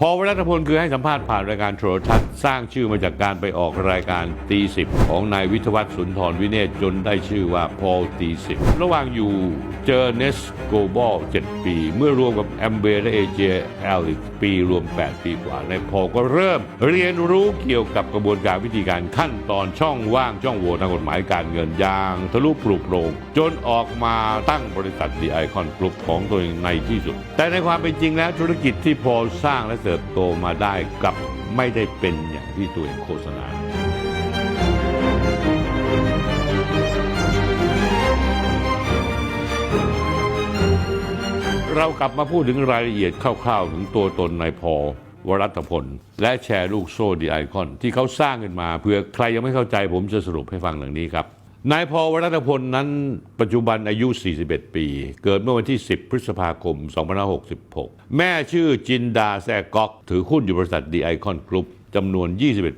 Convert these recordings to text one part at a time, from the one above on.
พอวรัตพลคือให้สัมภาษณ์ผ่านรายการโทรทัศน์สร้างชื่อมาจากการไปออกรายการตีสิบของนายวิทยวัฒน์สุนทรวิเนศจนได้ชื่อว่าพอลตีสิบระหว่างอยู่เจอเนสโกลบอล7ปี เมื่อรวมกับแอมเบและเอเจแอลอีกปีรวม 8 ปีกว่านายพอก็เริ่มเรียนรู้เกี่ยวกับกระบวนการวิธีการขั้นตอนช่องว่างช่องโหว่ทางกฎหมายการเงินอย่างทะลุปลุกโปรงจนออกมาตั้งบริษัทดีไอคอนกรุ๊ปของตัวเองในที่สุด แต่ในความเป็นจริงแล้วธุรกิจที่พอสร้างและเติบโตมาได้กับไม่ได้เป็นอย่างที่ตัวเองโฆษณาเรากลับมาพูดถึงรายละเอียดคร่าวๆ ถึงตัวตนนายพอวรัตพล และแชร์ลูกโซ่ดีไอคอน ที่เขาสร้างขึ้นมาเพื่อใครยังไม่เข้าใจผมจะสรุปให้ฟังดังนี้ครับ นายพอวรัตพลนั้นปัจจุบันอายุ 41 ปี เกิดเมื่อวันที่ 10 พฤษภาคม 2566 แม่ชื่อจินดาแซกอก ถือหุ้นอยู่บริษัทดีไอคอนกรุ๊ปจำนวน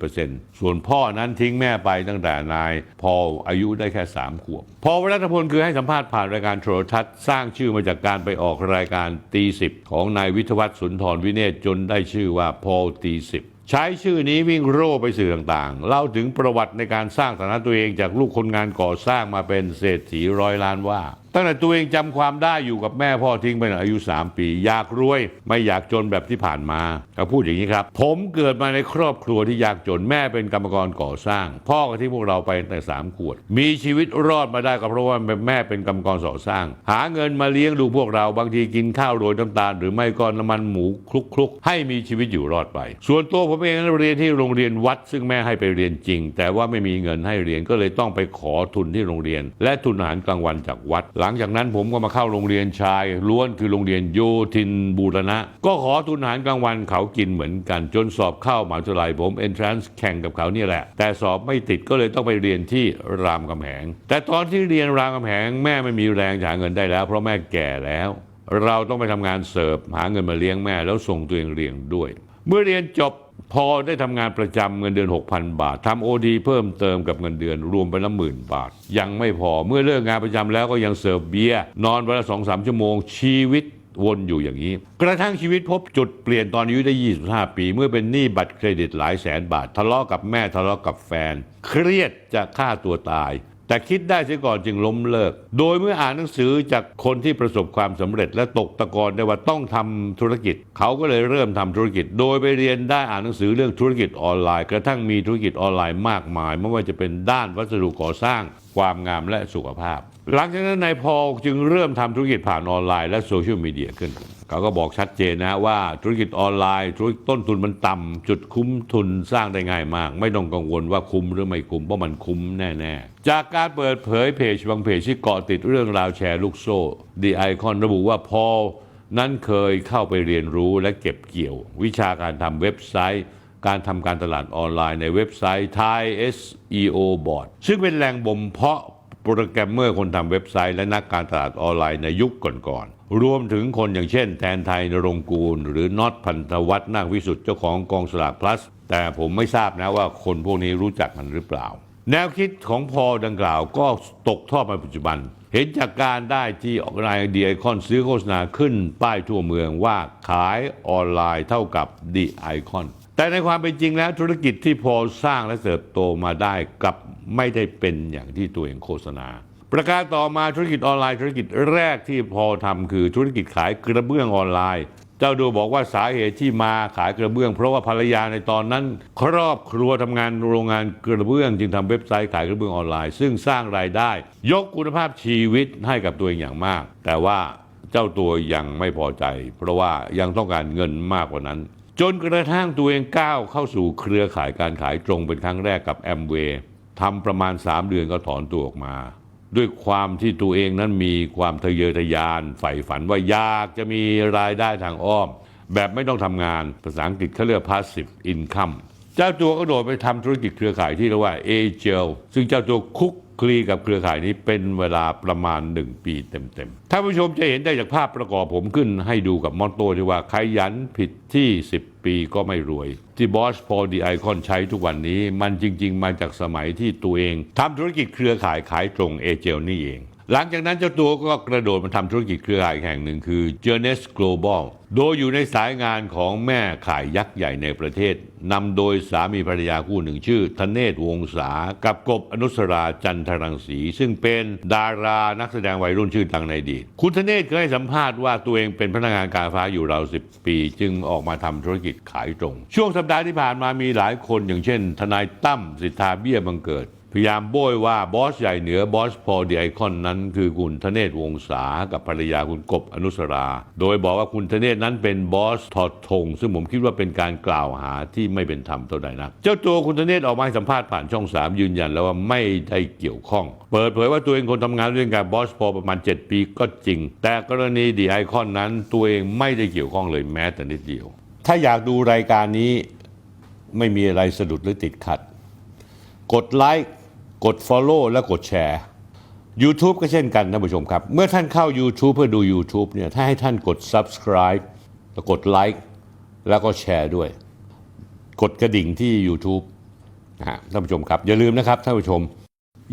21%ส่วนพ่อนั้นทิ้งแม่ไปตั้งแต่นาย พออายุได้แค่ 3 ขวบ พอวรัตพลคือให้สัมภาษณ์ผ่านรายการโทรทัศน์ สร้างชื่อมาจากการไปออกรายการตีสิบของนายวิทวัฒสุนทรวิเนศจนได้ชื่อว่าพอตีสิบ ใช้ชื่อนี้วิ่งโร่ไปสื่อต่างๆ เล่าถึงประวัติในการสร้างฐานะตัวเองจากลูกคนงานก่อสร้างมาเป็นเศรษฐีร้อยล้านว่า ตั้งแต่ตัวเองจำความได้อยู่กับแม่พ่อทิ้งไปอายุ 3 ปี อยากรวยไม่อยากจนแบบที่ผ่านมาเขาพูดอย่างนี้ครับ ผมเกิดมาในครอบครัวที่ยากจนแม่เป็นกรรมกรก่อสร้าง พ่อก็ที่พวกเราไปตั้งแต่สามขวด มีชีวิตรอดมาได้ก็เพราะว่าแม่เป็นกรรมกรก่อสร้าง หาเงินมาเลี้ยงดูพวกเราบางทีกินข้าวโรยน้ำตาลหรือไม่ก็น้ำมันหมูคลุกๆให้มีชีวิตอยู่รอดไป ส่วนตัวผมเองนั้นเรียนที่โรงเรียนวัด ซึ่งแม่ให้ไปเรียนจริง แต่ว่าไม่มีเงินให้เรียนก็เลยต้องไปขอทุนที่โรงเรียน และทุนอาหารกลางวันจากวัด หลังจากนั้นผมก็มาเข้าโรงเรียนชายล้วนคือโรงเรียนโยธินบูรณะ ก็ขอทุนอาหารกลางวันเขากินเหมือนกัน จนสอบเข้ามหาวิทยาลัยผมเอนทรานซ์แข่งกับเขาเนี่ยแหละ แต่สอบไม่ติดก็เลยต้องไปเรียนที่รามคำแหง แต่ตอนที่เรียนรามคำแหงแม่ไม่มีแรงหาเงินได้แล้ว เพราะแม่แก่แล้ว เราต้องไปทำงานเสิร์ฟหาเงินมาเลี้ยงแม่แล้วส่งตัวเองเรียนด้วย เมื่อเรียนจบ พอได้ทำงานประจำเงินเดือน 6,000 บาททำโอดีเพิ่มเติมกับเงินเดือนรวมไปละหมื่นบาท ยังไม่พอเมื่อเลิกงานประจำแล้วก็ยังเสิร์ฟเบียร์นอนวันละสองสามชั่วโมงชีวิตวนอยู่อย่างนี้ กระทั่งชีวิตพบจุดเปลี่ยนตอนอายุได้ 25 ปี เมื่อเป็นหนี้บัตรเครดิตหลายแสนบาท ทะเลาะกับแม่ทะเลาะกับแฟน เครียดจะฆ่าตัวตาย แต่คิดได้เสียก่อนจึงล้มเลิก โดยเมื่ออ่านหนังสือจากคนที่ประสบความสำเร็จ และตกตะกอนได้ว่าต้องทำธุรกิจ เขาก็เลยเริ่มทำธุรกิจ โดยไปเรียนได้อ่านหนังสือเรื่องธุรกิจออนไลน์ กระทั่งมีธุรกิจออนไลน์มากมาย ไม่ว่าจะเป็นด้านวัสดุก่อสร้าง ความงามและสุขภาพ หลังจากนั้นนายพอลจึงเริ่มทำธุรกิจผ่านออนไลน์และโซเชียลมีเดียขึ้น เขาก็บอกชัดเจนนะว่าธุรกิจออนไลน์ ธุรกิจต้นทุนมันต่ำจุดคุ้มทุนสร้างได้ง่ายมาก ไม่ต้องกังวลว่าคุ้มหรือไม่คุ้มเพราะมันคุ้มแน่ๆ จากการเปิดเผยเพจบางเพจที่เกาะติดเรื่องราวแชร์ลูกโซ่ดีไอคอนระบุว่าพอลนั้นเคยเข้าไปเรียนรู้และเก็บเกี่ยว วิชาการทำเว็บไซต์ การทำการตลาดออนไลน์ในเว็บไซต์ Thai SEO Board ซึ่งเป็นแหล่งบ่มเพาะโปรแกรมเมอร์คนทำเว็บไซต์และนักการตลาดออนไลน์ในยุคก่อน รวมถึงคนอย่างเช่น แทนไทยนรงกูล หรือน็อตพันธวัฒน์นาควิสุทธ์เจ้าของกองสลากพลัส แต่ผมไม่ทราบนะว่าคนพวกนี้รู้จักมันหรือเปล่า แนวคิดของพอดังกล่าวก็ตกทอดมาปัจจุบัน เห็นจากการได้ที่ออกรายดีไอคอนซื้อโฆษณาขึ้นป้ายทั่วเมืองว่าขายออนไลน์เท่ากับดีไอคอนแต่ในความเป็นจริงแล้วธุรกิจที่พอสร้างและเติบโตมาได้กลับไม่ได้เป็นอย่างที่ตัวเองโฆษณา ประการต่อมาธุรกิจออนไลน์ธุรกิจแรกที่พอทำคือธุรกิจขายกระเบื้องออนไลน์ เจ้าดูบอกว่าสาเหตุที่มาขายกระเบื้อง เพราะว่าภรรยาในตอนนั้น ครอบครัวทำงานโรงงานกระเบื้อง จึงทำเว็บไซต์ขายกระเบื้องออนไลน์ ซึ่งสร้างรายได้ ยกคุณภาพชีวิตให้กับตัวเองอย่างมาก แต่ว่าเจ้าตัวยังไม่พอใจ เพราะว่ายังต้องการเงินมากกว่านั้นจนกระทั่งตัวเองก้าวเข้าสู่เครือข่ายการขายตรงเป็นครั้งแรกกับแอมเวย์ทำประมาณ 3 เดือนก็ถอนตัวออกมา ด้วยความที่ตัวเองนั้นมีความทะเยอทะยานใฝ่ฝันว่าอยากจะมีรายได้ทางอ้อม แบบไม่ต้องทำงานภาษาอังกฤษเขาเรียก passive income เจ้าตัวก็โดดไปทำธุรกิจเครือข่ายที่เรียกว่า a g e l ซึ่งเจ้าตัวคุก คลีกับเครือข่ายนี้เป็นเวลาประมาณ 1 ปีเต็มๆท่านผู้ชมจะเห็นได้จากภาพประกอบผมขึ้นให้ดูกับมอตโตที่ว่าขยันผิดที่ 10 ปีก็ไม่รวย ที่บอสพอดีไอคอนใช้ทุกวันนี้ มันจริง ๆ มาจากสมัยที่ตัวเองทำธุรกิจเครือข่ายขายตรงเอเจลนี่เอง หลังจากนั้นเจ้าตัวก็กระโดดมาทำธุรกิจเครือข่ายแห่งหนึ่งคือ j o u r n e s Global โดยอยู่ในสายงานของแม่ขายยักษ์ใหญ่ในประเทศนำโดยสามีภรรยาคู่หนึ่งชื่อธเนศวงศากับกบอนุสราจันทรังสี ซึ่งเป็นดารานักแสดงวัยรุ่นชื่อดังในอดีตคุณธเนศเคยให้สัมภาษณ์ว่าตัวเองเป็นพนักงานการฟ้าอยู่ราวสิปี จึงออกมาทำธุรกิจขายตรง ช่วงสัปดาห์ที่ผ่านมามีหลายคนอย่างเช่น ทนายตั้มสิทธาเบี้ยบังเกิด พยายามโบยว่าบอสใหญ่เหนือบอสพอเดีไอคอนนั้นคือคุณธเนศวงศากับภรรยาคุณกบอนุสรา โดยบอกว่าคุณธเนศนั้นเป็นบอสทอดทงซึ่งผมคิดว่าเป็นการกล่าวหาที่ไม่เป็นธรรมเท่าใดนะเจ้าตัวคุณธเนศออกมาให้สัมภาษณ์ผ่านช่อง3ยืนยันแล้วว่าไม่ได้เกี่ยวข้อง เปิดเผยว่าตัวเองคนทำงานด้วยกับบอสพอประมาณ 7 ปีก็จริง แต่กรณีดีไอคอนนั้นตัวเองไม่ได้เกี่ยวข้องเลยแม้แต่นิดเดียว ถ้าอยากดูรายการนี้ไม่มีอะไรสะดุดหรือติดขัด กดไลค์ กด Follow และกดแชร์ YouTube ก็เช่นกันท่านผู้ชมครับ เมื่อท่านเข้า YouTube เพื่อดู YouTube เนี่ยถ้าให้ท่านกด Subscribe แล้วกดไลค์แล้วก็แชร์ด้วย กดกระดิ่งที่ YouTube นะฮะท่านผู้ชมครับ อย่าลืมนะครับท่านผู้ชม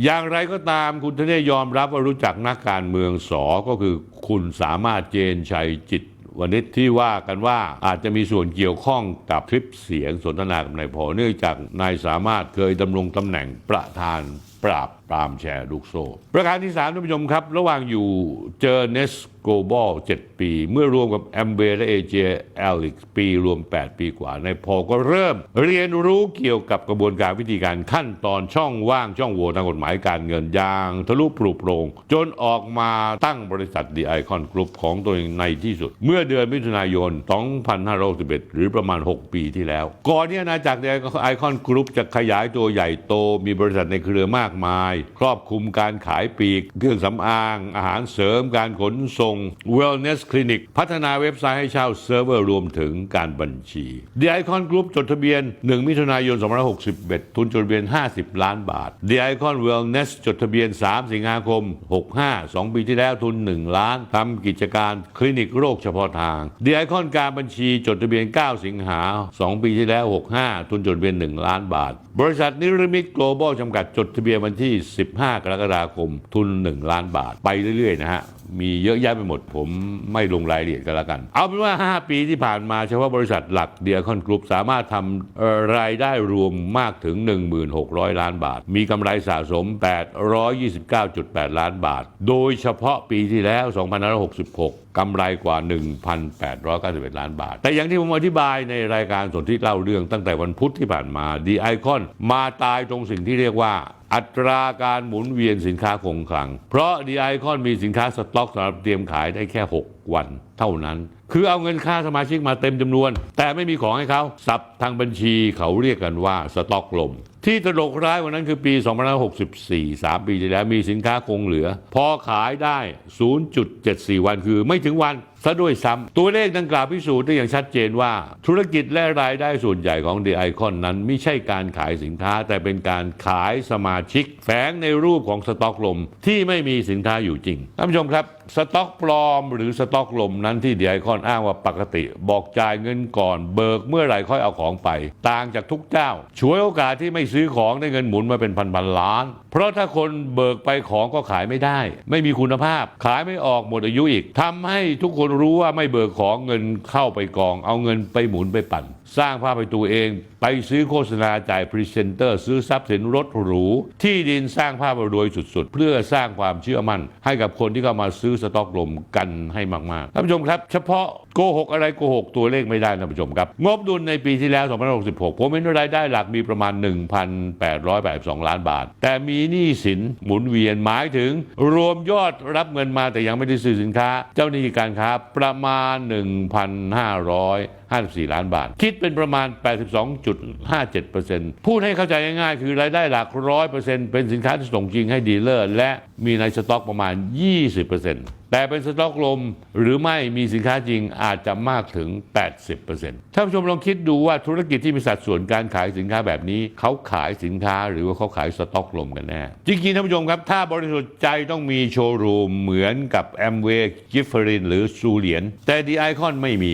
อย่างไรก็ตามคุณทเนศยอมรับว่ารู้จักนักการเมืองสอก็คือคุณสามารถเจนชัยจิต วันนี้ที่ว่ากันว่าอาจจะมีส่วนเกี่ยวข้องกับคลิปเสียงสนทนากับนายพอเนื่องจากนายสามารถเคยดำรงตำแหน่งประธานปราบปรามแชร์ลูกโซ่ ประการที่3ท่านผู้ชมครับ ระหว่างอยู่เจอเนสโกลบอล7ปี เมื่อรวมกับแอมเบและเอเจแอลอีกปีรวม 8 ปีกว่า ในพอก็เริ่ม เรียนรู้เกี่ยวกับกระบวนการวิธีการขั้นตอนช่องว่างช่องโหว่ทางกฎหมายการเงินอย่างทะลุปลุกโปรงจนออกมาตั้งบริษัทดีไอคอนกรุ๊ปของตัวเองในที่สุด เมื่อเดือนมิถุนายน 2561 หรือประมาณ 6 ปีที่แล้ว ก่อนที่อาณาจักรดีไอคอนกรุ๊ปจะขยายตัวใหญ่โตมีบริษัทในเครือมากมายครอบคลุมการขายปลีก เครื่องสำอาง อาหารเสริมการขนส่ง Wellness Clinic พัฒนาเว็บไซต์ให้เช่าเซิร์ฟเวอร์รวมถึงการบัญชีดีไอคอนกรุ๊ปจดทะเบียน 1 มิถุนายน 2561 ทุนจดทะเบียน 50 ล้านบาทดีไอคอน Wellness จดทะเบียน 3 สิงหาคม 65 2 ปีที่แล้วทุน 1 ล้านทำกิจการคลินิกโรคเฉพาะทางดีไอคอนการบัญชีจดทะเบียน 9 สิงหา 2 ปีที่แล้ว 65 ทุนจดทะเบียน 1 ล้านบาท บริษัทนิรมิต global จำกัดจดทะเบียนวันที่15 กรกฎาคมทุน 1 ล้านบาทไปเรื่อยๆนะฮะ มีเยอะแยะไปหมด ผมไม่ลงรายละเอียดกันแล้วกัน เอาเป็นว่า 5 ปีที่ผ่านมาเฉพาะบริษัทหลักเดียคอนกรุ๊ปสามารถทำรายได้รวมมากถึง 1600 ล้านบาท มีกำไรสะสม 829.8 ล้านบาท โดยเฉพาะปีที่แล้ว 2566กำไรกว่า 1,891 ล้านบาท แต่อย่างที่ผมอธิบายในรายการสนที่เล่าเรื่องตั้งแต่วันพุธที่ผ่านมาดีไอคอนมาตายตรงสิ่งที่เรียกว่า อัตราการหมุนเวียนสินค้าคงคลัง เพราะดีไอคอนมีสินค้าสต็อกสำหรับเตรียมขายได้แค่ 6 วันเท่านั้น คือเอาเงินค่าสมาชิกมาเต็มจำนวน แต่ไม่มีของให้เขาสับทางบัญชีเขาเรียกกันว่าสต็อกลม ที่ตลกร้ายว่านั้นคือปี 2564 3 ปีที่แล้วมีสินค้าคงเหลือ พอขายได้ 0.74 วันคือไม่ถึงวันซะด้วยซ้ำตัวเลขดังกล่าวพิสูจน์ได้อย่างชัดเจนว่า ธุรกิจและรายได้ส่วนใหญ่ของเด e i ไอคอนนั้นไม่ใช่การขายสินค้า แต่เป็นการขายสมาชิก แฝงในรูปของสต็อกลมที่ไม่มีสินค้าอยู่จริงท่านผู้ชมครับ สต็อกปลอมหรือสต็อกลมนั้นที่เด e i ไอคอนอ้างว่าปกติ บอกจ่ายเงินก่อน เบิกเมื่อไหร่ค่อยเอาของไป ต่างจากทุกเจ้าช่วยโอกาสที่ไม่ซื้อของได้เงินหมุนมาเป็นพันพันๆล้าน เพราะถ้าคนเบิกไปของก็ขายไม่ได้ ไม่มีคุณภาพ ขายไม่ออกหมดอายุอีกทำให้ทุกคนรู้ว่าไม่เบิกของเงินเข้าไปกอง เอาเงินไปหมุนไปปั่น สร้างภาพไปตัวเอง ไปซื้อโฆษณาจ่ายพรีเซนเตอร์ ซื้อทรัพย์สินรถหรู ที่ดินสร้างภาพรวยสุดๆ เพื่อสร้างความเชื่อมั่น ให้กับคนที่เข้ามาซื้อสต็อกลมกันให้มากๆท่านผู้ชมครับ เฉพาะ โกหกอะไรโกหกตัวเลขไม่ได้ท่านผู้ชมครับ งบดุลในปีที่แล้ว2566 ผมเห็นรายได้หลักมีประมาณ 1,882 ล้านบาท แต่มีหนี้สินหมุนเวียนหมายถึง รวมยอดรับเงินมาแต่ยังไม่ได้ซื้อสินค้า เจ้าหนี้การค้าประมาณ 1,500 1,554 ล้านบาท คิดเป็นประมาณ 82.57%พูดให้เข้าใจง่ายๆ คือรายได้หลัก 100%เป็นสินค้าที่ส่งจริงให้ดีลเลอร์ และมีในสต็อกประมาณ 20%แต่เป็นสต็อกลมหรือไม่มีสินค้าจริงอาจจะมากถึง 80%ท่านผู้ชมลองคิดดูว่าธุรกิจที่มีสัดส่วนการขายสินค้าแบบนี้ เขาขายสินค้าหรือว่าเขาขายสต็อกลมกันแน่ จริงๆท่านผู้ชมครับ ถ้าบริสุทธิ์ใจต้องมีโชว์รูมเหมือนกับแอมเวย์กิฟเฟอรินหรือซูเหลียนแต่ดีไอคอนไม่มี